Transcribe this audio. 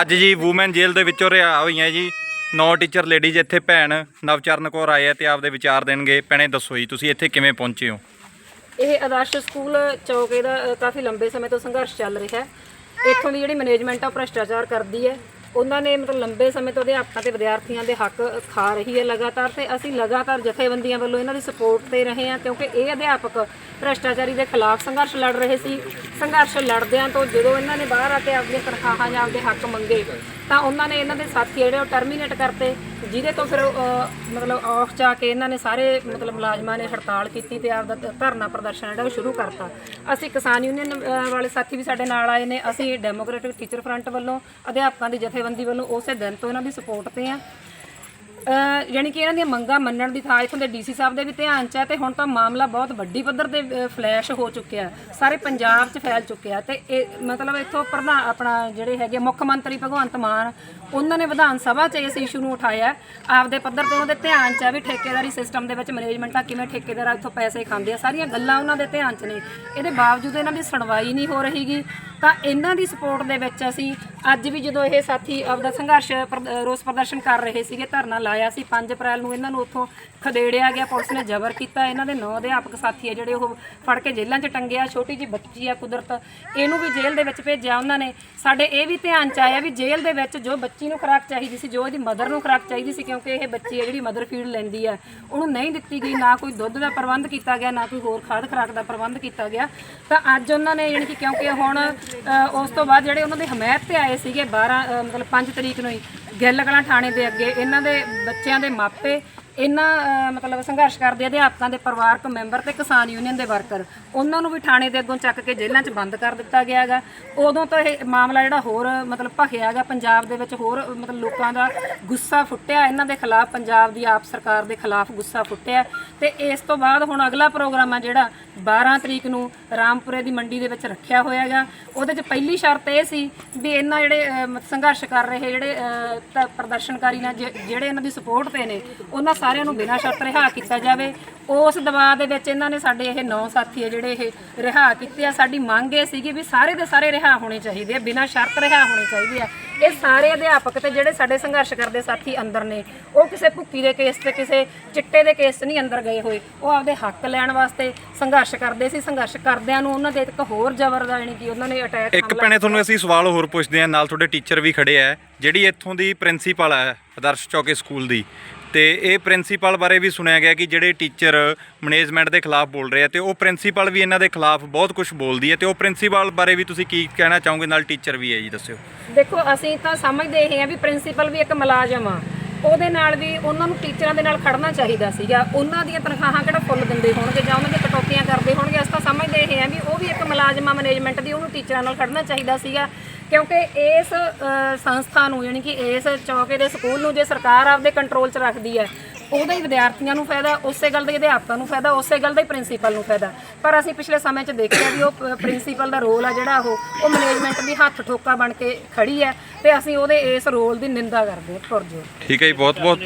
ਅੱਜ ਜੀ ਵੂਮਨ ਜੇਲ੍ਹ ਦੇ ਵਿੱਚੋਂ ਰਿਹਾ ਹੋਈਆਂ ਜੀ। ਨੌ ਟੀਚਰ ਲੇਡੀਜ਼ ਇੱਥੇ ਭੈਣ ਨਵਚਰਨ ਕੌਰ ਆਏ ਆ ਤੇ ਆਪਦੇ ਵਿਚਾਰ ਦੇਣਗੇ। ਭੈਣੇ ਦੱਸੋ ਜੀ, ਤੁਸੀਂ ਇੱਥੇ ਕਿਵੇਂ ਪਹੁੰਚੇ ਹੋ? ਇਹ ਆਦਰਸ਼ ਸਕੂਲ ਚੌਕੇ ਦਾ ਕਾਫੀ ਲੰਬੇ ਸਮੇਂ ਤੋਂ ਸੰਘਰਸ਼ ਚੱਲ ਰਿਹਾ ਹੈ। ਇੱਥੋਂ ਦੀ ਜਿਹੜੀ ਮੈਨੇਜਮੈਂਟ ਆ ਭ੍ਰਿਸ਼ਟਾਚਾਰ ਕਰਦੀ ਹੈ। ਉਹਨਾਂ ਨੇ ਮਤਲਬ ਲੰਬੇ ਸਮੇਂ ਤੋਂ ਅਧਿਆਪਕਾਂ ਤੇ ਵਿਦਿਆਰਥੀਆਂ ਦੇ ਹੱਕ ਖਾ ਰਹੀ ਹੈ ਲਗਾਤਾਰ ਤੇ ਅਸੀਂ ਲਗਾਤਾਰ ਜਥੇਬੰਦੀਆਂ ਵੱਲੋਂ ਇਹਨਾਂ ਦੀ ਸਪੋਰਟ ਤੇ ਰਹੇ ਹਾਂ ਕਿਉਂਕਿ ਇਹ ਅਧਿਆਪਕ ਭ੍ਰਿਸ਼ਟਾਚਾਰੀ ਦੇ ਖਿਲਾਫ ਸੰਘਰਸ਼ ਲੜ ਰਹੇ ਸੀ। ਸੰਘਰਸ਼ ਲੜਦਿਆਂ ਤੋਂ ਜਦੋਂ ਇਹਨਾਂ ਨੇ ਬਾਹਰ ਆ ਕੇ ਆਪਣੀਆਂ ਤਨਖਾਹਾਂ ਜਾਂ ਆਪਦੇ ਹੱਕ ਮੰਗੇ ਤਾਂ ਉਹਨਾਂ ਨੇ ਇਹਨਾਂ ਦੇ ਸਾਥੀ ਜਿਹੜੇ ਉਹ ਟਰਮੀਨੇਟ ਕਰਤੇ, ਜਿਹਦੇ ਤੋਂ ਫਿਰ ਮਤਲਬ ਔਖ ਜਾ ਕੇ ਇਹਨਾਂ ਨੇ ਸਾਰੇ, ਮਤਲਬ ਮੁਲਾਜ਼ਮਾਂ ਨੇ ਹੜਤਾਲ ਕੀਤੀ ਤੇ ਆਪਦਾ ਧਰਨਾ ਪ੍ਰਦਰਸ਼ਨ ਜਿਹੜਾ ਉਹ ਸ਼ੁਰੂ ਕਰਤਾ। ਅਸੀਂ ਕਿਸਾਨ ਯੂਨੀਅਨ ਵਾਲੇ ਸਾਥੀ ਵੀ ਸਾਡੇ ਨਾਲ ਆਏ ਨੇ। ਅਸੀਂ ਡੈਮੋਕ੍ਰੈਟਿਕ ਟੀਚਰ ਫਰੰਟ ਵੱਲੋਂ, ਅਧਿਆਪਕਾਂ ਦੀ ਜਥੇਬੰਦੀ ਵੱਲੋਂ ਉਸੇ ਦਿਨ ਤੋਂ ਇਹਨਾਂ ਦੀ ਸਪੋਰਟ ਤੇ ਆ ਯਾਨੀ ਕਿ ਇਹਨਾਂ ਦੀਆਂ ਮੰਗਾਂ ਮੰਨਣ ਦੀ ਥਾਂ ਇਥੋਂ ਦੇ ਡੀਸੀ ਸਾਹਿਬ ਦੇ ਵੀ ਧਿਆਨ 'ਚ ਹੈ ਤੇ ਹੁਣ ਤਾਂ ਮਾਮਲਾ ਬਹੁਤ ਵੱਡੀ ਪੱਧਰ ਤੇ ਫਲੈਸ਼ ਹੋ ਚੁੱਕਿਆ ਸਾਰੇ ਪੰਜਾਬ 'ਚ ਫੈਲ ਚੁੱਕਿਆ ਤੇ ਇਹ ਮਤਲਬ ਇਥੋਂ ਪ੍ਰਧਾਨ ਆਪਣਾ ਜਿਹੜੇ ਹੈਗੇ ਮੁੱਖ ਮੰਤਰੀ ਭਗਵੰਤ ਮਾਨ, ਉਹਨਾਂ ਨੇ ਵਿਧਾਨ ਸਭਾ 'ਚ ਇਸ ਇਸ਼ੂ ਨੂੰ ਉਠਾਇਆ ਆਪਦੇ ਪੱਧਰ ਤੇ ਉਹਨਾਂ ਦੇ ਧਿਆਨ 'ਚ ਆ ਵੀ ਠੇਕੇਦਾਰੀ ਸਿਸਟਮ ਦੇ ਵਿੱਚ ਮੈਨੇਜਮੈਂਟਾਂ ਕਿਵੇਂ ਠੇਕੇਦਾਰ ਇਥੋਂ ਪੈਸੇ ਖਾਂਦੇ ਆ। ਸਾਰੀਆਂ ਗੱਲਾਂ ਉਹਨਾਂ ਦੇ ਧਿਆਨ 'ਚ ਨੇ। ਇਹਦੇ ਬਾਵਜੂਦ ਇਹਨਾਂ ਦੀ ਸੁਣਵਾਈ ਨਹੀਂ ਹੋ ਰਹੀਗੀ ਤਾਂ ਇਹਨਾਂ ਦੀ ਸਪੋਰਟ ਦੇ ਵਿੱਚ ਅਸੀਂ ਅੱਜ ਵੀ ਜਦੋਂ ਇਹ ਸਾਥੀ ਆਪਦਾ ਸੰਘਰਸ਼ ਪ੍ਰਦ- ਰੋਸ ਪ੍ਰਦਰਸ਼ਨ ਕਰ ਰਹੇ ਸੀਗੇ, ਧਰਨਾ ਲਾਇਆ ਸੀ 5 ਅਪ੍ਰੈਲ ਨੂੰ, ਇਹਨਾਂ ਨੂੰ ਉੱਥੋਂ ਖਦੇੜਿਆ ਗਿਆ, ਪੁਲਿਸ ਨੇ ਜ਼ਬਰ ਕੀਤਾ, ਇਹਨਾਂ ਦੇ ਨੌ ਅਧਿਆਪਕ ਸਾਥੀ ਆ ਜਿਹੜੇ ਉਹ ਫੜ ਕੇ ਜੇਲ੍ਹਾਂ 'ਚ ਟੰਗਿਆ, ਛੋਟੀ ਜੀ ਬੱਚੀ ਆ ਕੁਦਰਤ, ਇਹਨੂੰ ਵੀ ਜੇਲ੍ਹ ਦੇ ਵਿੱਚ ਭੇਜਿਆ ਉਹਨਾਂ ਨੇ। ਸਾਡੇ ਇਹ ਵੀ ਧਿਆਨ 'ਚ ਆਇਆ ਵੀ ਜੇਲ੍ਹ ਦੇ ਵਿੱਚ ਜੋ ਬੱਚੀ ਨੂੰ ਖੁਰਾਕ ਚਾਹੀਦੀ ਸੀ, ਜੋ ਇਹਦੀ ਮਦਰ ਨੂੰ ਖੁਰਾਕ ਚਾਹੀਦੀ ਸੀ, ਕਿਉਂਕਿ ਇਹ ਬੱਚੀ ਹੈ ਜਿਹੜੀ ਮਦਰ ਫੀਡ ਲੈਂਦੀ ਆ, ਉਹਨੂੰ ਨਹੀਂ ਦਿੱਤੀ ਗਈ, ਨਾ ਕੋਈ ਦੁੱਧ ਦਾ ਪ੍ਰਬੰਧ ਕੀਤਾ ਗਿਆ, ਨਾ ਕੋਈ ਹੋਰ ਖਾਦ ਖੁਰਾਕ ਦਾ ਪ੍ਰਬੰਧ ਕੀਤਾ ਗਿਆ। ਤਾਂ ਅੱਜ ਉਹਨਾਂ ਨੇ ਯਾਨੀ ਕਿ ਕਿਉਂਕਿ ਹੁਣ ਉਸ ਤੋਂ ਬਾਅਦ ਜਿਹੜੇ ਉਹਨਾਂ ਦੇ ਹਮਾਇਤ ਤੇ ਆਏ ਸੀਗੇ 12 ਮਤਲਬ 5 ਤਰੀਕ ਨੂੰ ਹੀ ਗਿੱਲ ਕਲਾਂ ਥਾਣੇ ਦੇ ਅੱਗੇ, ਇਹਨਾਂ ਦੇ ਬੱਚਿਆਂ ਦੇ ਮਾਪੇ ਇਹਨਾਂ ਅ, ਮਤਲਬ ਸੰਘਰਸ਼ ਕਰਦੇ ਅਧਿਆਪਕਾਂ ਦੇ ਪਰਿਵਾਰਕ ਮੈਂਬਰ ਤੇ ਕਿਸਾਨ ਯੂਨੀਅਨ ਦੇ ਵਰਕਰ। ਉਹਨਾਂ ਨੂੰ ਵੀ ਥਾਣੇ ਦੇ ਅੱਗੋਂ ਚੱਕ ਕੇ ਜੇਲ੍ਹਾਂ 'ਚ ਬੰਦ ਕਰ ਦਿੱਤਾ ਗਿਆ ਹੈਗਾ। ਉਦੋਂ ਤੋਂ ਇਹ ਮਾਮਲਾ ਜਿਹੜਾ ਹੋਰ ਮਤਲਬ ਭਖਿਆ ਹੈਗਾ ਪੰਜਾਬ ਦੇ ਵਿੱਚ ਹੋਰ ਮਤਲਬ ਲੋਕਾਂ ਦਾ ਗੁੱਸਾ ਫੁੱਟਿਆ। ਇਹਨਾਂ ਦੇ ਖਿਲਾਫ ਪੰਜਾਬ ਦੀ ਆਪ ਸਰਕਾਰ ਦੇ ਖਿਲਾਫ ਗੁੱਸਾ ਫੁੱਟਿਆ। ਤੇ ਇਸ ਤੋਂ ਬਾਅਦ ਹੁਣ ਅਗਲਾ ਪ੍ਰੋਗਰਾਮ ਆ ਜਿਹੜਾ 12 ਤਰੀਕ ਨੂੰ ਰਾਮਪੁਰੇ ਦੀ ਮੰਡੀ ਦੇ ਵਿੱਚ ਰੱਖਿਆ ਹੋਇਆ ਹੈਗਾ। ਉਹਦੇ 'ਚ ਪਹਿਲੀ ਸ਼ਰਤ ਇਹ ਸੀ ਵੀ ਇਹਨਾਂ ਜਿਹੜੇ ਅ, ਮ- ਸੰਘਰਸ਼ ਕਰ ਰਹੇ ਜਿਹੜੇ ਅ, ਤ- ਪ੍ਰਦਰਸ਼ਨਕਾਰੀ ਨੇ ਜਿ- ਜਿਹੜੇ ਇਹਨਾਂ ਦੀ ਸਪੋਰਟ ਤੇ ਨੇ ਉਹਨਾਂ ਸਾਰਿਆਂ ਨੂੰ ਬਿਨਾਂ ਸ਼ਰਤ ਰਿਹਾ ਕੀਤਾ ਜਾਵੇ। ਉਸ ਦਬਾਅ ਦੇ ਵਿੱਚ ਇਹਨਾਂ ਨੇ ਸਾਡੇ ਇਹ ਨੌ ਸਾਥੀ ਆ ਜਿਹੜੇ ਇਹ ਰਿਹਾ ਕੀਤੇ ਆ। ਸਾਡੀ ਮੰਗ ਇਹ ਸੀਗੀ ਵੀ ਸਾਰੇ ਦੇ ਸਾਰੇ ਰਿਹਾ ਹੋਣੇ ਚਾਹੀਦੇ ਆ ਬਿਨਾਂ ਸ਼ਰਤ ਰਿਹਾ ਹੋਣੇ ਚਾਹੀਦੇ ਆ। ਇਹ ਸਾਰੇ ਅਧਿਆਪਕ ਤੇ ਜਿਹੜੇ ਸਾਡੇ ਸੰਘਰਸ਼ ਕਰਦੇ ਸਾਥੀ ਅੰਦਰ ਨੇ ਉਹ ਕਿਸੇ ਭੁੱਕੀ ਦੇ ਕੇਸ ਤੇ ਕਿਸੇ ਚਿੱਟੇ ਦੇ ਕੇਸ ਨਹੀਂ ਅੰਦਰ ਗਏ ਹੋਏ। ਉਹ ਆਪਦੇ ਹੱਕ ਲੈਣ ਵਾਸਤੇ ਸੰਘਰਸ਼ ਕਰਦੇ ਸੀ। ਸੰਘਰਸ਼ ਕਰਦਿਆਂ ਨੂੰ ਉਹਨਾਂ ਦੇ ਇੱਕ ਹੋਰ ਜ਼ਬਰ ਦਾ ਯਾਨੀ ਕਿ ਉਹਨਾਂ ਨੇ ਅਟੈਕ ਇੱਕ ਭੈਣੇ ਤੁਹਾਨੂੰ ਅਸੀਂ ਸਵਾਲ ਹੋਰ ਪੁੱਛਦੇ ਹਾਂ। ਨਾਲ ਤੁਹਾਡੇ ਟੀਚਰ ਵੀ ਖੜੇ ਆ ਜਿਹੜੀ ਇੱਥੋਂ ਦੀ ਪ੍ਰਿੰਸੀਪਲ ਹੈ ਆਦਰਸ਼ ਚੌਕੇ ਸਕੂਲ ਦੀ। ਤੇ ਇਹ ਪ੍ਰਿੰਸੀਪਲ ਬਾਰੇ ਵੀ ਸੁਣਿਆ ਗਿਆ ਕਿ ਜਿਹੜੇ ਟੀਚਰ ਮੈਨੇਜਮੈਂਟ ਦੇ ਖਿਲਾਫ ਬੋਲ ਰਹੇ ਆ ਤੇ ਉਹ ਪ੍ਰਿੰਸੀਪਲ ਵੀ ਇਹਨਾਂ ਦੇ ਖਿਲਾਫ ਬਹੁਤ ਕੁਝ ਬੋਲਦੀ ਹੈ ਤੇ ਉਹ ਪ੍ਰਿੰਸੀਪਲ ਬਾਰੇ ਵੀ ਤੁਸੀਂ ਕੀ ਕਹਿਣਾ ਚਾਹੋਗੇ? ਨਾਲ ਟੀਚਰ ਵੀ ਹੈ ਜੀ, ਦੱਸਿਓ। ਦੇਖੋ, ਅਸੀਂ ਤਾਂ ਸਮਝਦੇ ਇਹ ਹਾਂ ਵੀ ਪ੍ਰਿੰਸੀਪਲ ਵੀ ਇੱਕ ਮੁਲਾਜ਼ਮ ਆ। ਉਹਦੇ ਨਾਲ ਵੀ ਉਹਨਾਂ ਨੂੰ ਟੀਚਰਾਂ ਦੇ ਨਾਲ ਖੜਨਾ ਚਾਹੀਦਾ ਸੀਗਾ। ਉਹਨਾਂ ਦੀਆਂ ਤਨਖਾਹਾਂ ਕਿਹੜਾ ਫੁੱਲ ਦਿੰਦੇ ਹੋਣਗੇ ਜਾਂ ਉਹਨਾਂ ਦੀਆਂ ਕਟੌਤੀਆਂ ਕਰਦੇ ਹੋਣਗੇ? ਅਸੀਂ ਤਾਂ ਸਮਝਦੇ ਇਹ ਹਾਂ ਵੀ ਉਹ ਵੀ ਇੱਕ ਮੁਲਾਜ਼ਮ ਆ ਮੈਨੇਜਮੈਂਟ ਦੀ, ਉਹਨੂੰ ਟੀਚਰਾਂ ਨਾਲ ਖੜਨਾ ਚਾਹੀਦਾ ਸੀਗਾ। ਕਿਉਂਕਿ ਇਸ ਸੰਸਥਾ ਨੂੰ ਯਾਨੀ ਕਿ ਇਸ ਚੌਕੇ ਦੇ ਸਕੂਲ ਨੂੰ ਜੇ ਸਰਕਾਰ ਆਪਦੇ ਕੰਟਰੋਲ 'ਚ ਰੱਖਦੀ ਹੈ ਉਹਦਾ ਹੀ ਵਿਦਿਆਰਥੀਆਂ ਨੂੰ ਫਾਇਦਾ ਉਸੇ ਗੱਲ ਦਾ ਅਧਿਆਪਕਾਂ ਨੂੰ ਫਾਇਦਾ ਉਸੇ ਗੱਲ ਦਾ ਹੀ ਪ੍ਰਿੰਸੀਪਲ ਨੂੰ ਫਾਇਦਾ। ਪਰ ਅਸੀਂ ਪਿਛਲੇ ਸਮੇਂ 'ਚ ਦੇਖਿਆ ਵੀ ਉਹ ਪ੍ਰਿੰਸੀਪਲ ਦਾ ਰੋਲ ਆ ਜਿਹੜਾ ਉਹ ਉਹ ਮੈਨੇਜਮੈਂਟ ਦੀ ਹੱਥ ਠੋਕਾ ਬਣ ਕੇ ਖੜੀ ਹੈ ਤੇ ਅਸੀਂ ਉਹਦੇ ਇਸ ਰੋਲ ਦੀ ਨਿੰਦਾ ਕਰਦੇ ਹਾਂ ਪੁਰਜੋਰ। ਠੀਕ ਹੈ ਜੀ ਬਹੁਤ ਬਹੁਤ